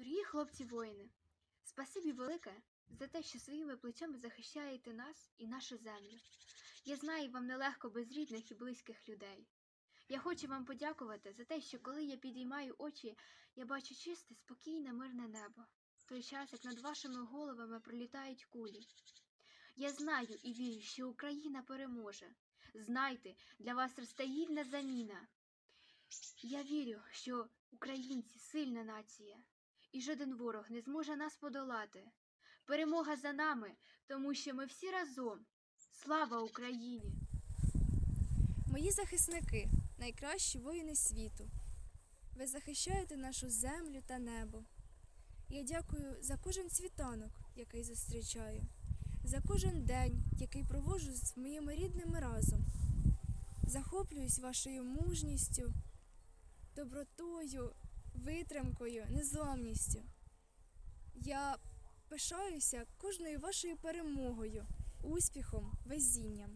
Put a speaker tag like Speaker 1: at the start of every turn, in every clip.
Speaker 1: Дорогі хлопці воїни, спасибі велике за те, що своїми плечами захищаєте нас і нашу землю. Я знаю, вам нелегко без рідних і близьких людей. Я хочу вам подякувати за те, що коли я підіймаю очі, я бачу чисте, спокійне, мирне небо, в той час, як над вашими головами пролітають кулі. Я знаю і вірю, що Україна переможе. Знайте, для вас росте гідна заміна. Я вірю, що українці сильна нація, і жоден ворог не зможе нас подолати. Перемога за нами, тому що ми всі разом. Слава Україні!
Speaker 2: Мої захисники найкращі воїни світу. Ви захищаєте нашу землю та небо. Я дякую за кожен світанок, який зустрічаю, за кожен день, який проводжу з моїми рідними разом. Захоплююсь вашою мужністю, добротою, витримкою, незламністю. Я пишаюся кожною вашою перемогою, успіхом, везінням.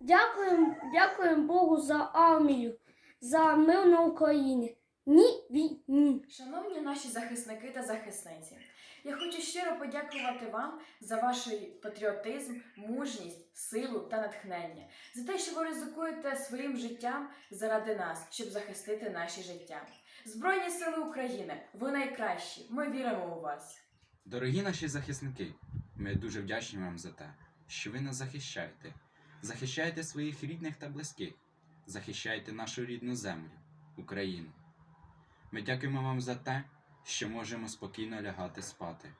Speaker 3: Дякуємо, дякуємо Богу за армію, за мир на Україні. Ні війні.
Speaker 4: Шановні наші захисники та захисниці, я хочу щиро подякувати вам за ваш патріотизм, мужність, силу та натхнення, за те, що ви ризикуєте своїм життям заради нас, щоб захистити наші життя. Збройні сили України, ви найкращі. Ми віримо у вас.
Speaker 5: Дорогі наші захисники, ми дуже вдячні вам за те, що ви нас захищаєте. Захищаєте своїх рідних та близьких, захищаєте нашу рідну землю, Україну. Ми дякуємо вам за те, що можемо спокійно лягати спати,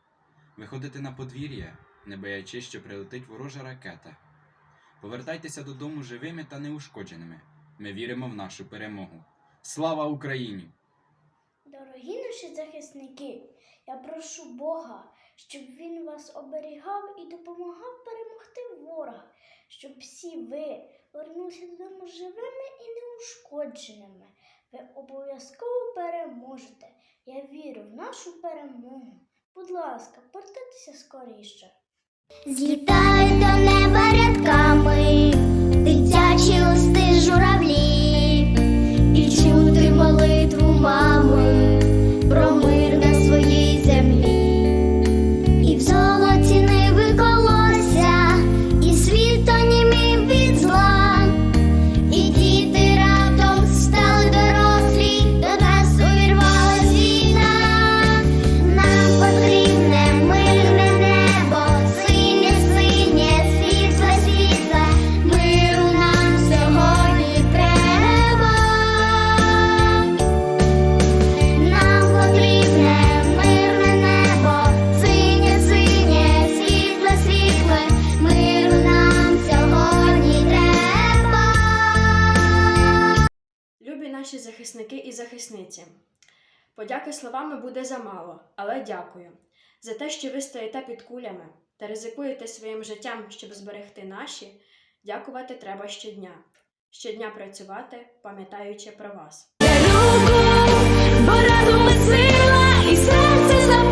Speaker 5: виходити на подвір'я, не боячись, що прилетить ворожа ракета. Повертайтеся додому живими та неушкодженими. Ми віримо в нашу перемогу. Слава Україні!
Speaker 3: Дорогі наші захисники, я прошу Бога, щоб Він вас оберігав і допомагав перемогти ворога, щоб всі ви вернулися додому живими і неушкодженими. Ви обов'язково переможете. Я вірю в нашу перемогу. Будь ласка, повертайтеся скоріше.
Speaker 6: Злітають до неба рядками дитячі листи журавлі,
Speaker 7: захисники і захисниці, подяки словами буде замало, але дякую за те, що ви стоїте під кулями та ризикуєте своїм життям, щоб зберегти наші. Дякувати треба щодня. Щодня працювати, пам'ятаючи про вас.
Speaker 6: Руку, бо разом ми сила і серце.